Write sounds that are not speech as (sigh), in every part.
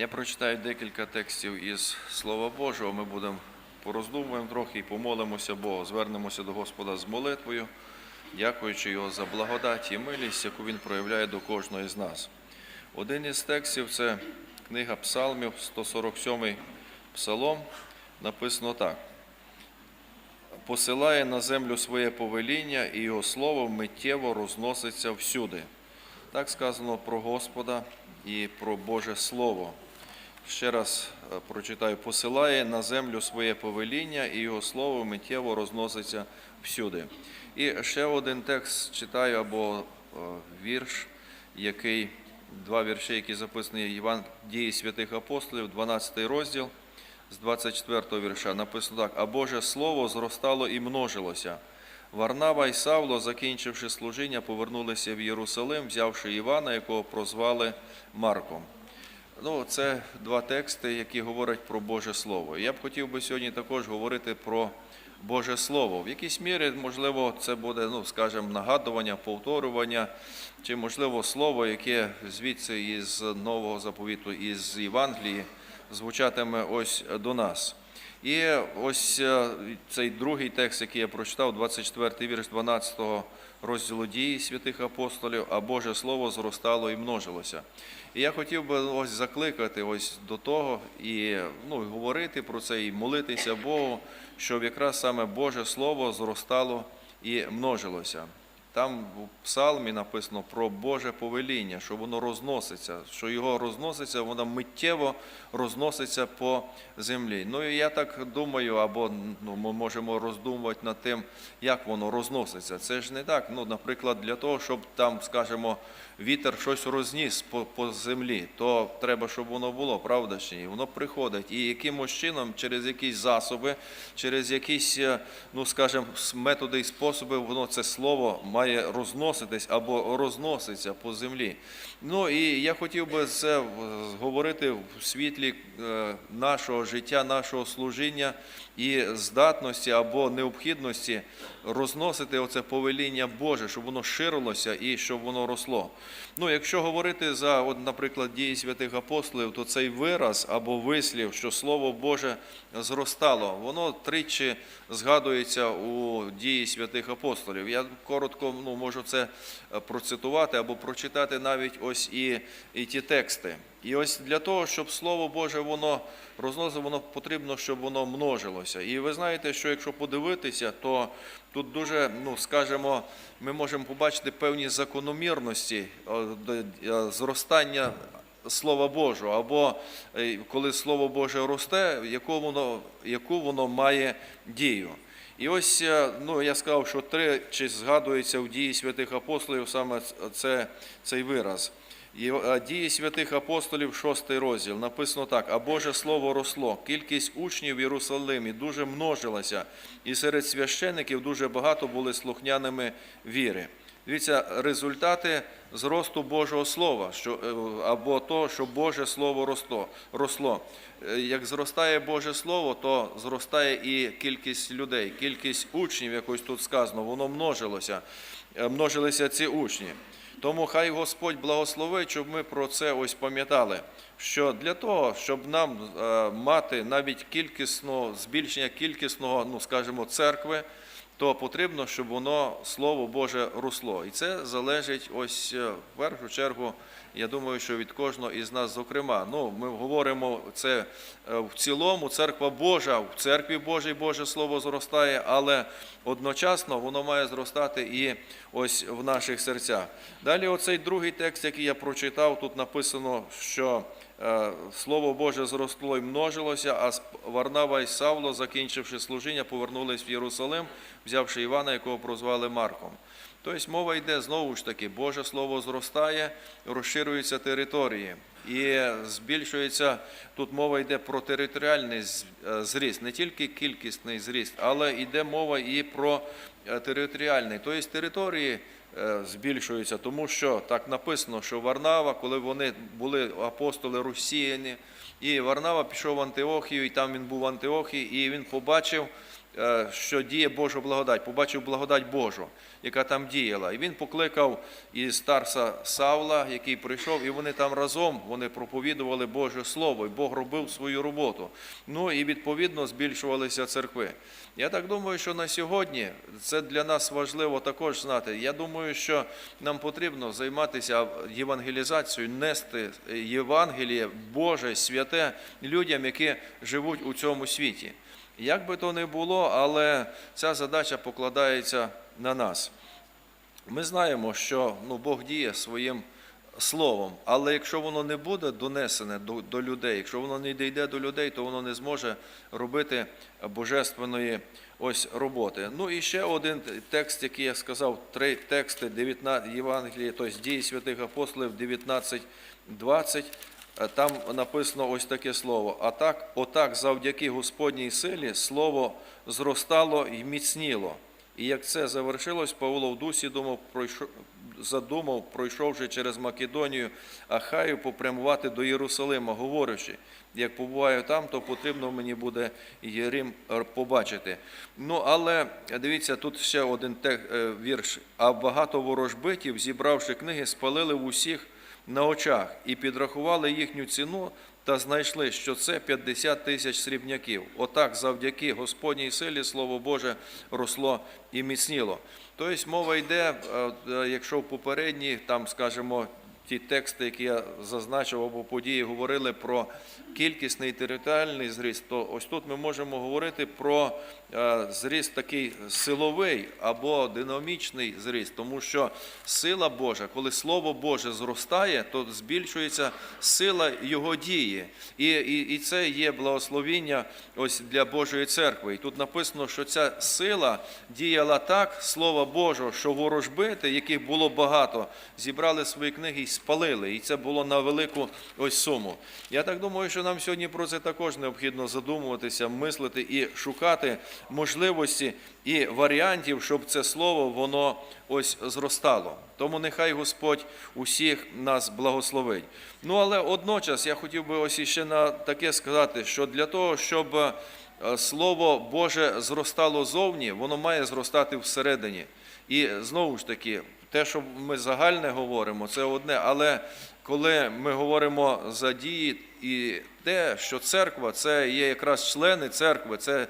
Я прочитаю декілька текстів із Слова Божого. Ми будемо пороздумуємо трохи і помолимося Богу. Звернемося до Господа з молитвою, дякуючи Його за благодать і милість, яку Він проявляє до кожного з нас. Один із текстів це книга Псалмів, 147 псалом. Написано так. Посилає на землю своє повеління, і його слово миттєво розноситься всюди. Так сказано про Господа і про Боже Слово. Ще раз е, прочитаю: посилає на землю своє повеління, і його слово миттєво розноситься всюди. І ще один текст читаю або е, вірш, який два вірші, які записані Іван дії святих апостолів, 12 розділ з 24 вірша. Написано так: А Боже Слово зростало і множилося. Варнава і Савло, закінчивши служіння, повернулися в Єрусалим, взявши Івана, якого прозвали Марком. Ну, це два тексти, які говорять про Боже Слово. Я б хотів би сьогодні також говорити про Боже Слово. В якійсь мірі, можливо, це буде, ну, скажімо, нагадування, повторювання, чи, можливо, слово, яке звідси із Нового заповіту, із Євангелії, звучатиме ось до нас. І ось е, цей другий текст, який я прочитав, 24 вірш 12 розділу дії святих апостолів, а Боже Слово зростало і множилося. І я хотів би ось закликати ось до того і ну, говорити про це, і молитися Богу, щоб якраз саме Боже Слово зростало і множилося. Там в псалмі написано про Боже повеління, що воно розноситься, що його розноситься, воно миттєво розноситься по землі. Ну і я так думаю, або ну, ми можемо роздумувати над тим, як воно розноситься. Це ж не так. Ну, наприклад, для того, щоб там, скажімо, вітер щось розніс по, по землі, то треба, щоб воно було, правда чи ні? Воно приходить. І якимось чином, через якісь засоби, через якісь, е, ну скажімо, методи і способи, воно це слово має розноситись або розноситься по землі. Ну і я хотів би це говорити в світлі е, нашого життя, нашого служіння і здатності або необхідності розносити оце повеління Боже, щоб воно ширилося і щоб воно росло. Ну, якщо говорити за, от, наприклад, дії святих апостолів, то цей вираз або вислів, що Слово Боже зростало, воно тричі згадується у дії святих апостолів. Я коротко ну, можу це е, процитувати або прочитати навіть ось і, і ті тексти. І ось для того, щоб Слово Боже воно розносило, воно потрібно, щоб воно множилося. І ви знаєте, що якщо подивитися, то тут дуже, ну скажімо, ми можемо побачити певні закономірності е, е, зростання Слова Божого, або е, коли Слово Боже росте, яку воно, яку воно має дію. І ось ну, я сказав, що тричі згадується в дії святих апостолів саме це, цей вираз. І дії святих апостолів, шостий розділ, написано так: а Боже Слово росло, кількість учнів в Єрусалимі дуже множилася, і серед священиків дуже багато були слухняними віри. Дивіться, результати зросту Божого Слова, що, е, або то, що Боже Слово росло. росло. Е, Як зростає Боже Слово, то зростає і кількість людей, кількість учнів, якось тут сказано, воно множилося, е, множилися ці учні. Тому хай Господь благословить, щоб ми про це ось пам'ятали. Що для того, щоб нам е, мати навіть кількісного збільшення кількісного, ну скажімо, церкви, то потрібно, щоб воно Слово Боже росло. І це залежить ось е, в першу чергу. Я думаю, що від кожного із нас, зокрема, ну ми говоримо це е, в цілому, церква Божа, в церкві Божій Боже Слово зростає, але одночасно воно має зростати і ось в наших серцях. Далі, оцей другий текст, який я прочитав, тут написано, що е, Слово Боже зросло і множилося, а Варнава і Савло, закінчивши служіння, повернулись в Єрусалим, взявши Івана, якого прозвали Марком. Тобто мова йде знову ж таки, Боже Слово зростає, розширюються території. І збільшується, тут мова йде про територіальний зріст, не тільки кількісний зріст, але йде мова і про територіальний. Тобто території збільшуються, тому що так написано, що Варнава, коли вони були апостоли розсіяні, і Варнава пішов в Антиохію, і там він був в Антиохії, і він побачив е, що діє Божа благодать, побачив благодать Божу, яка там діяла. І він покликав і старца Савла, який прийшов, і вони там разом вони проповідували Боже Слово, і Бог робив свою роботу. Ну і відповідно збільшувалися церкви. Я так думаю, що на сьогодні це для нас важливо також знати. Я думаю, що нам потрібно займатися євангелізацією, нести Євангеліє Боже, святе людям, які живуть у цьому світі. Як би то не було, але ця задача покладається на нас. Ми знаємо, що ну, Бог діє своїм словом, але якщо воно не буде донесене до, до людей, якщо воно не дійде до людей, то воно не зможе робити божественної ось роботи. Ну і ще один текст, який я сказав, три тексти 19 Євангелії, тобто дії святих апостолів 19.20, Е, Там написано ось таке слово. А так, отак, завдяки Господній силі, слово зростало і міцніло. І як це завершилось, Павло в дусі думав, пройшов, задумав, пройшовши через Македонію, Ахаю, попрямувати до Єрусалима, говорячи, як побуваю там, то потрібно мені буде Єрим е, побачити. Ну, але дивіться, тут ще один е, вірш. А багато ворожбитів, зібравши книги, спалили в усіх на очах і підрахували їхню ціну та знайшли, що це 50 тисяч срібняків. Отак, завдяки Господній силі, Слово Боже, росло і міцніло. Тобто мова йде, е, е, якщо в попередні, там, скажімо, ті тексти, які я зазначив або події, говорили про кількісний територіальний зріст, то ось тут ми можемо говорити про зріст такий силовий або динамічний зріст, тому що сила Божа, коли Слово Боже зростає, то збільшується сила Його дії. І, і, і це є благословіння ось для Божої церкви. І тут написано, що ця сила діяла так, Слова Божого, що ворожбити, яких було багато, зібрали свої книги і спалили. І це було на велику ось суму. Я так думаю, що нам сьогодні про це також необхідно задумуватися, мислити і шукати можливості і варіантів, щоб це слово воно ось зростало. Тому нехай Господь усіх нас благословить. Ну але одночас я хотів би ось іще на таке сказати, що для того, щоб е, Слово Боже зростало зовні, воно має зростати всередині. І знову ж таки, те, що ми загальне говоримо, це одне, але коли ми говоримо за дії і те, що церква це є якраз члени церкви, це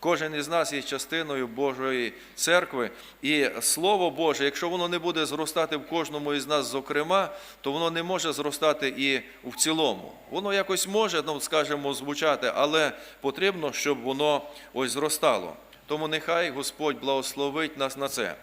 кожен із нас є частиною Божої церкви. І Слово Боже, якщо воно не буде зростати в кожному із нас, зокрема, то воно не може зростати і в цілому. Воно якось може, ну скажімо, звучати, але потрібно, щоб воно ось зростало. Тому нехай Господь благословить нас на це.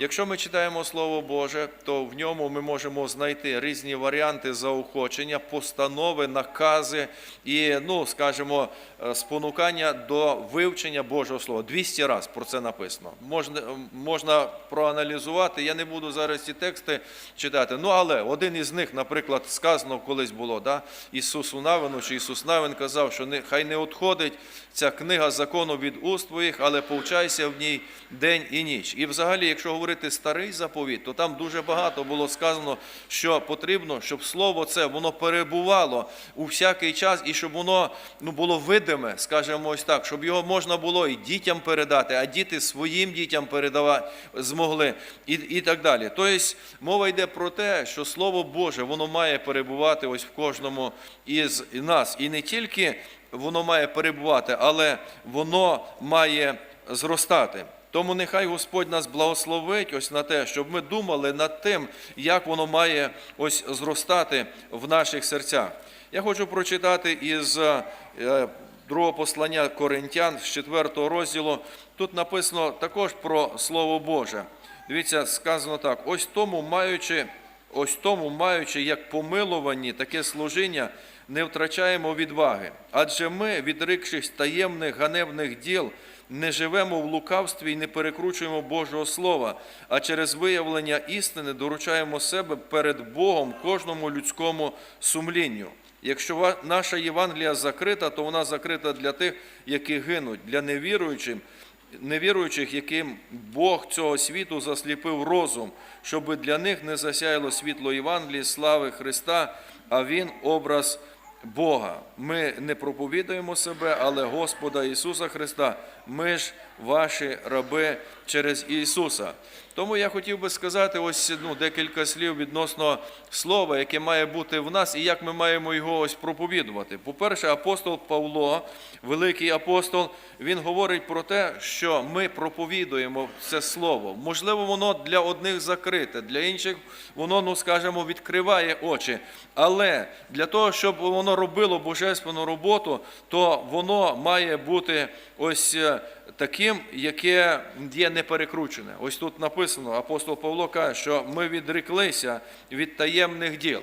Якщо ми читаємо Слово Боже, то в ньому ми можемо знайти різні варіанти заохочення, постанови, накази і, ну, скажімо, е, спонукання до вивчення Божого Слова. 200 разів про це написано. Можна, можна проаналізувати. Я не буду зараз ці тексти читати. Ну, але один із них, наприклад, сказано колись було, да? Ісусу Навину, чи Ісус Навин казав, що не, хай не відходить ця книга закону від уст твоїх, але повчайся в ній день і ніч. І взагалі, якщо говорити старий заповіт, то там дуже багато було сказано, що потрібно, щоб слово це воно перебувало у всякий час і щоб воно ну, було видиме, скажімо ось так, щоб його можна було і дітям передати, а діти своїм дітям передавати змогли, і, і так далі. Тобто мова йде про те, що Слово Боже воно має перебувати ось в кожному із нас. І не тільки воно має перебувати, але воно має зростати. Тому нехай Господь нас благословить ось на те, щоб ми думали над тим, як воно має ось зростати в наших серцях. Я хочу прочитати із е, другого послання Коринтян з 4 розділу. Тут написано також про Слово Боже. Дивіться, сказано так: ось тому маючи, ось тому маючи як помилувані таке служіння, не втрачаємо відваги. Адже ми, відрикшись таємних ганебних діл, не живемо в лукавстві і не перекручуємо Божого Слова, а через виявлення істини доручаємо себе перед Богом кожному людському сумлінню. Якщо наша Євангелія закрита, то вона закрита для тих, які гинуть, для невіруючих, невіруючих, яким Бог цього світу засліпив розум, щоб для них не засяяло світло Євангелії, слави Христа, а Він образ Бога. Ми не проповідуємо себе, але Господа Ісуса Христа. Ми ж ваші раби через Ісуса. Тому я хотів би сказати ось ну, декілька слів відносно слова, яке має бути в нас, і як ми маємо його ось проповідувати. По-перше, апостол Павло, великий апостол, він говорить про те, що ми проповідуємо це слово. Можливо, воно для одних закрите, для інших воно, ну скажімо, відкриває очі. Але для того, щоб воно робило божественну роботу, то воно має бути ось е, таким, яке є неперекручене. Ось тут написано, апостол Павло каже, що ми відреклися від таємних діл.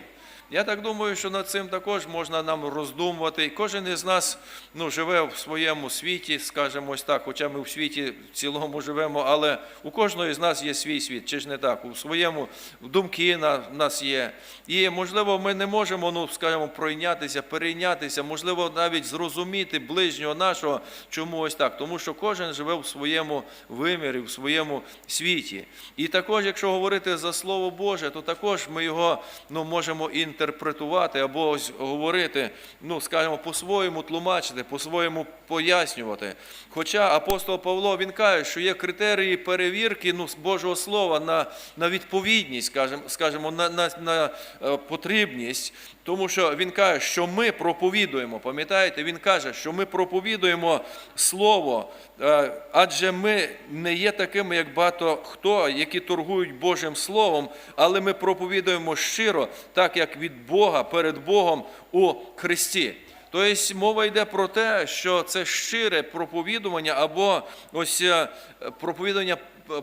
Я так думаю, що над цим також можна нам роздумувати. І кожен із нас ну, живе в своєму світі, скажімо ось так, хоча ми в світі в цілому живемо, але у кожного з нас є свій світ, чи ж не так? У своєму думки на нас є. І можливо, ми не можемо, ну скажімо, пройнятися, перейнятися, можливо, навіть зрозуміти ближнього нашого, чому ось так. Тому що кожен живе в своєму вимірі, в своєму світі. І також, якщо говорити за Слово Боже, то також ми його ну, можемо інтерпретувати або ось говорити, ну, скажімо, по-своєму тлумачити, по-своєму пояснювати. Хоча апостол Павло він каже, що є критерії перевірки ну, Божого Слова на, на відповідність, скажімо, скажімо на, на, на е, потрібність. Тому що він каже, що ми проповідуємо. Пам'ятаєте, він каже, що ми проповідуємо Слово, е, адже ми не є такими, як багато хто, які торгують Божим Словом, але ми проповідуємо щиро, так як від Бога перед Богом у Христі. Тобто мова йде про те, що це щире проповідування або ось е, проповідування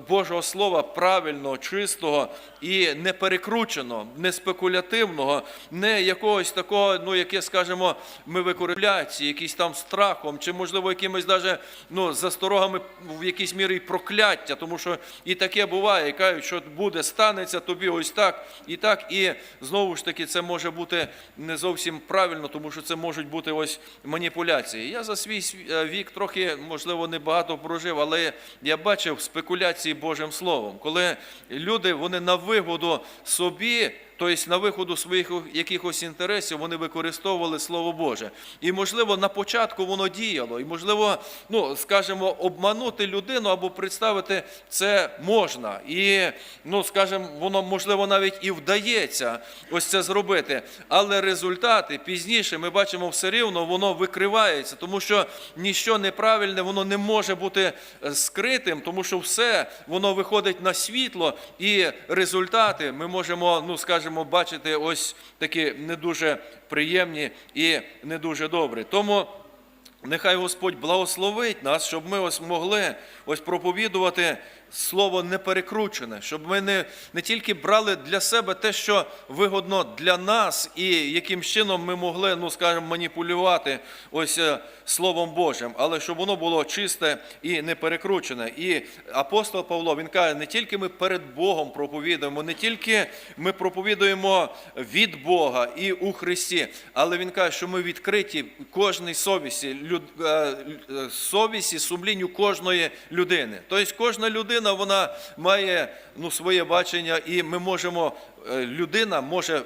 Божого Слова правильного, чистого і не перекрученого, не спекулятивного, не якогось такого, ну яке, скажімо, ми використовуємо, якийсь там страхом, чи, можливо, якимись даже, ну, засторогами в якійсь мірі прокляття, тому що і таке буває, і кажуть, що буде, станеться тобі ось так і так. І знову ж таки, це може бути не зовсім правильно, тому що це можуть бути ось маніпуляції. Я за свій е, вік трохи, можливо, не багато прожив, але я бачив спекуляції Божим Словом, коли люди вони на вигоду собі. Тобто на виходу своїх якихось інтересів вони використовували Слово Боже. І, можливо, на початку воно діяло, і, можливо, ну, скажімо, обманути людину або представити це можна. І, ну, скажімо, воно, можливо, навіть і вдається ось це зробити. Але результати пізніше ми бачимо все рівно, воно викривається, тому що ніщо неправильне, воно не може бути е, скритим, тому що все воно виходить на світло, і результати ми можемо, ну, скажімо, бачити ось такі не дуже приємні і не дуже добрі. Тому Нехай Господь благословить нас, щоб ми ось могли ось проповідувати слово неперекручене, щоб ми не, не тільки брали для себе те, що вигодно для нас, і яким чином ми могли, ну скажімо, маніпулювати ось е, Словом Божим, але щоб воно було чисте і неперекручене. І апостол Павло він каже, не тільки ми перед Богом проповідуємо, не тільки ми проповідуємо від Бога і у Христі, але він каже, що ми відкриті кожній совісті, люд, е, е, совісті, сумлінню кожної людини. Тобто кожна людина вона має ну, своє бачення, і ми можемо, е, людина може е,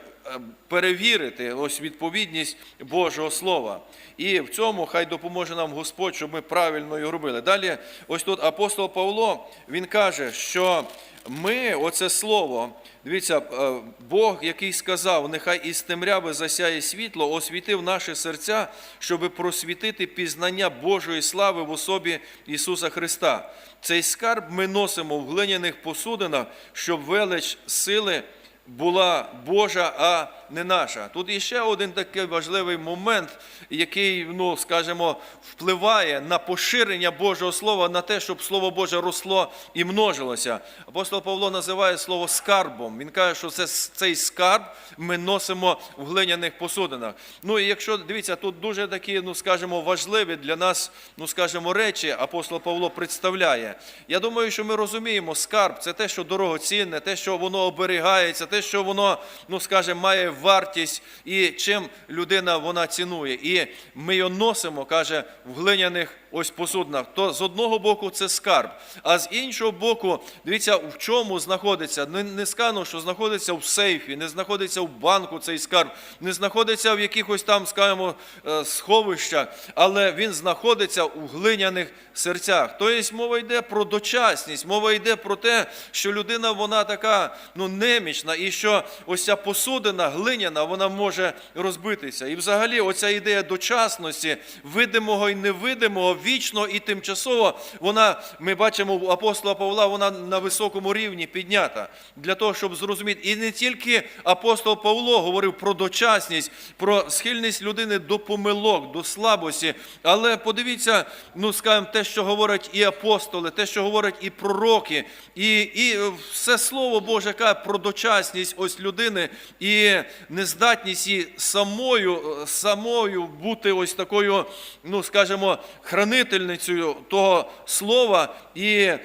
перевірити ось відповідність Божого Слова. І в цьому хай допоможе нам Господь, щоб ми правильно його робили. Далі, ось тут апостол Павло він каже, що ми, оце слово, дивіться, е, Бог, який сказав, нехай із темряви засяє світло, освітив наші серця, щоб просвітити пізнання Божої слави в особі Ісуса Христа. Цей скарб ми носимо в глиняних посудинах, щоб велич сили була Божа, а не наша. Тут іще один такий важливий момент, який, ну, скажімо, впливає на поширення Божого Слова, на те, щоб Слово Боже росло і множилося. Апостол Павло називає слово скарбом. Він каже, що це, цей скарб ми носимо в глиняних посудинах. Ну і якщо дивіться, тут дуже такі, ну скажімо, важливі для нас, ну скажімо, речі апостол Павло представляє. Я думаю, що ми розуміємо, скарб це те, що дорогоцінне, те, що воно оберігається, що воно, ну скажімо, має вартість і чим людина вона цінує. І ми його носимо, каже, в глиняних ось посудна, то з одного боку це скарб, а з іншого боку, дивіться, в чому знаходиться. Не, не що знаходиться в сейфі, не знаходиться в банку цей скарб, не знаходиться в якихось там, скажімо, е, сховищах, але він знаходиться у глиняних серцях. Тобто мова йде про дочасність, мова йде про те, що людина вона така ну, немічна, і що ось ця посудина глиняна, вона може розбитися. І взагалі, оця ідея дочасності, видимого і невидимого, вічно і тимчасово, вона, ми бачимо у апостола Павла, вона на високому рівні піднята для того, щоб зрозуміти. І не тільки апостол Павло говорив про дочасність, про схильність людини до помилок, до слабості. Але подивіться, ну скажімо, те, що говорять і апостоли, те, що говорять і пророки, і, і все слово Боже каже про дочасність ось людини і нездатність її самою, самою бути ось такою, ну скажімо, хранительницею того слова, і е,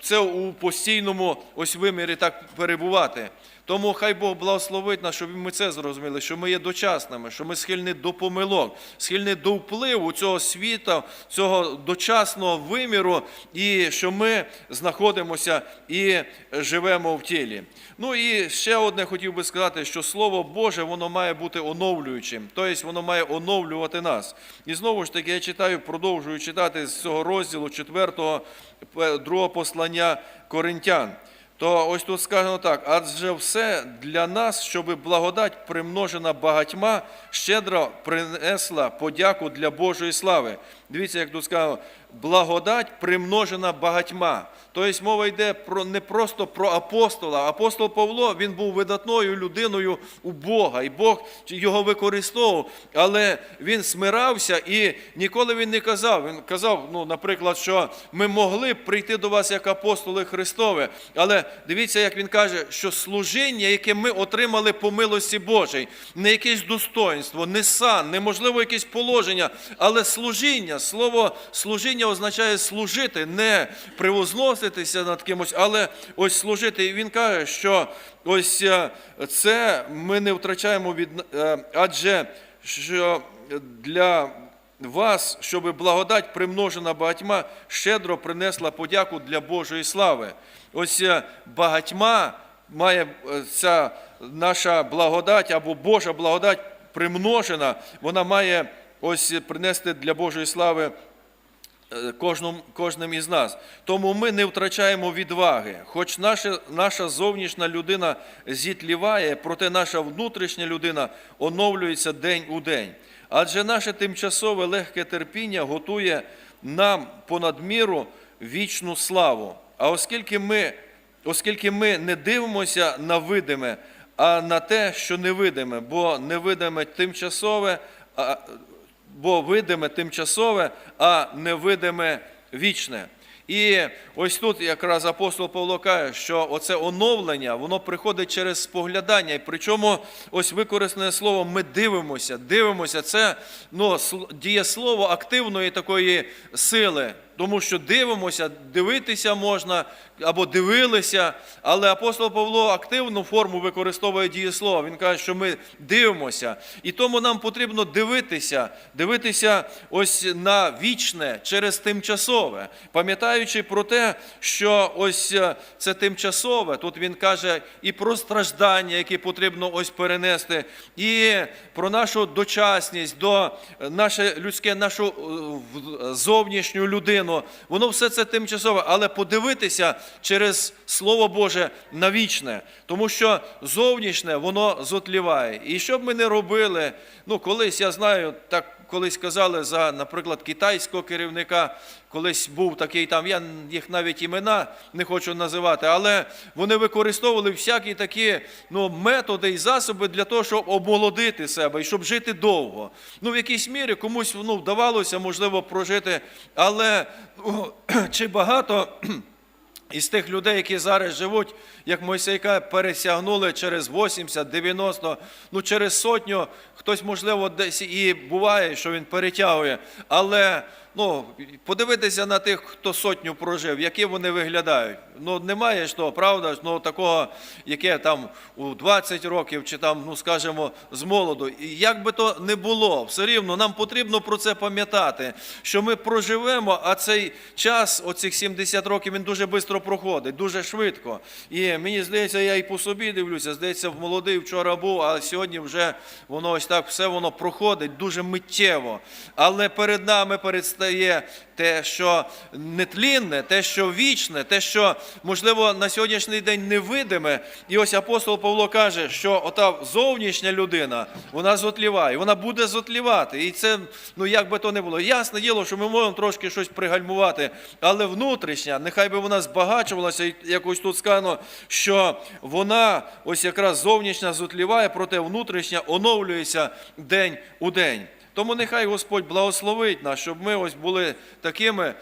це у постійному ось вимірі так перебувати. Тому хай Бог благословить нас, щоб ми це зрозуміли, що ми є дочасними, що ми схильні до помилок, схильні до впливу цього світу, цього дочасного виміру, і що ми знаходимося і живемо в тілі. Ну і ще одне хотів би сказати, що Слово Боже, воно має бути оновлюючим, тобто воно має оновлювати нас. І знову ж таки, я читаю, продовжую читати з цього розділу 4, другого послання Коринтян. То ось тут сказано так: адже все для нас, щоби благодать примножена багатьма, щедро принесла подяку для Божої слави. Дивіться, як тут сказано, благодать примножена багатьма. Тобто мова йде про не просто про апостола. Апостол Павло він був видатною людиною у Бога, і Бог його використовував, але він смирався і ніколи він не казав. Він казав, ну, наприклад, що ми могли б прийти до вас як апостоли Христові. Але дивіться, як він каже, що служіння, яке ми отримали по милості Божій, не якесь достоинство, не сан, неможливо якесь положення, але служіння. Слово служіння означає служити, не привозноситися над кимось, але ось служити. І він каже, що ось е, це ми не втрачаємо від е, адже що для вас, щоб благодать примножена багатьма, щедро принесла подяку для Божої слави. Ось е, багатьма має ця наша благодать або Божа благодать примножена, вона має ось принести для Божої слави е, кожним, кожним із нас. Тому ми не втрачаємо відваги. Хоч наша, наша зовнішня людина зітліває, проте наша внутрішня людина оновлюється день у день. Адже наше тимчасове легке терпіння готує нам понад міру вічну славу. А оскільки ми, оскільки ми не дивимося на видиме, а на те, що невидиме, бо невидиме тимчасове, а, бо видиме тимчасове, а невидиме вічне. І ось тут якраз апостол Павло каже, що оце оновлення, воно приходить через споглядання. І причому ось використане слово ми дивимося, дивимося, це ну, сл- дієслово активної такої сили. Тому що дивимося, дивитися можна або дивилися, але апостол Павло активну форму використовує дієслова. Він каже, що ми дивимося. І тому нам потрібно дивитися, дивитися ось на вічне через тимчасове, пам'ятаючи про те, що ось е, це тимчасове. Тут він каже і про страждання, які потрібно ось перенести, і про нашу дочасність, до е, наше людське, нашу е, зовнішню людину. Воно все це тимчасове, але подивитися через Слово Боже на вічне, тому що зовнішнє воно зотліває. І що б ми не робили, ну колись я знаю, так колись казали за, наприклад, китайського керівника, колись був такий там, я їх навіть імена не хочу називати, але вони використовували всякі такі ну, методи і засоби для того, щоб обмолодити себе і щоб жити довго. Ну, в якійсь мірі комусь ну, вдавалося, можливо, прожити, але ну, (clears throat) чи багато. Із тих людей, які зараз живуть, як Мойсейка, пересягнули через 80, 90, ну через сотню, хтось, можливо, десь і буває, що він перетягує. Але ну, подивитися на тих, хто сотню прожив, які вони виглядають. Ну, немає ж того, правда, ну, такого, яке там у 20 років, чи там, ну, скажімо, з молоду. І як би то не було, все рівно нам потрібно про це пам'ятати, що ми проживемо, а цей час, оцих 70 років, він дуже швидко проходить, дуже швидко. І мені здається, я і по собі дивлюся, здається, в молодий вчора був, а сьогодні вже воно ось так все воно проходить дуже миттєво. Але перед нами передстає те, що нетлінне, те, що вічне, те, що, можливо, на сьогоднішній день невидиме. І ось апостол Павло каже, що ота зовнішня людина, вона зотліває, вона буде зотлівати. І це, ну як би то не було. Ясне діло, що ми можемо трошки щось пригальмувати, але внутрішня, нехай би вона збагачувалася, і якось тут сказано, що вона ось якраз зовнішня зотліває, проте внутрішня оновлюється день у день. Тому нехай Господь благословить нас, щоб ми ось були такими,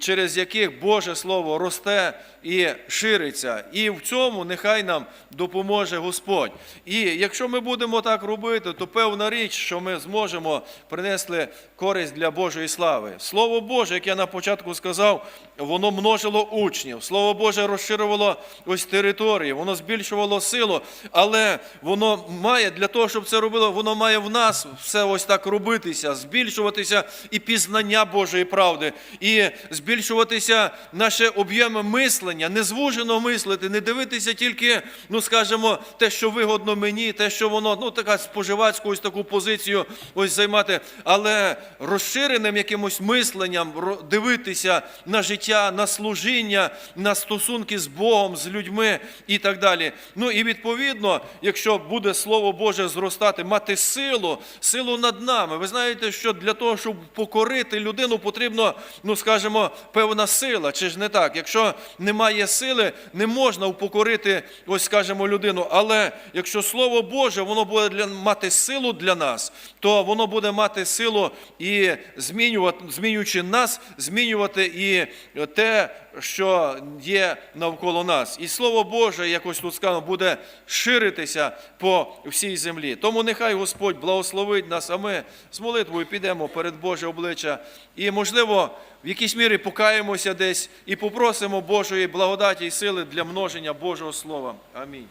через яких Боже Слово росте і шириться. І в цьому нехай нам допоможе Господь. І якщо ми будемо так робити, то певна річ, що ми зможемо принести користь для Божої слави. Слово Боже, як я на початку сказав, воно множило учнів. Слово Боже розширювало ось території, воно збільшувало силу, але воно має для того, щоб це робило, воно має в нас все ось так робитися, збільшуватися і пізнання Божої правди, і збільшуватися наше об'єми мислення, не звужено мислити, не дивитися тільки, ну скажімо, те, що вигодно мені, те, що воно, ну така споживацьку ось таку позицію ось займати, але розширеним якимось мисленням дивитися на життя, на служіння, на стосунки з Богом, з людьми і так далі. Ну і відповідно, якщо буде Слово Боже зростати, мати силу, силу над нами. Ви знаєте, що для того, щоб покорити людину, потрібно, ну скажімо, певна сила. Чи ж не так? Якщо немає сили, не можна упокорити, ось скажімо, людину. Але якщо Слово Боже, воно буде для, мати силу для нас, то воно буде мати силу і змінювати, змінюючи нас, змінювати і те, що є навколо нас. І Слово Боже, якось тут сказано, буде ширитися по всій землі. Тому нехай Господь благословить нас, а ми з молитвою підемо перед Боже обличчя і, можливо, в якійсь мірі покаємося десь і попросимо Божої благодаті і сили для множення Божого Слова. Амінь.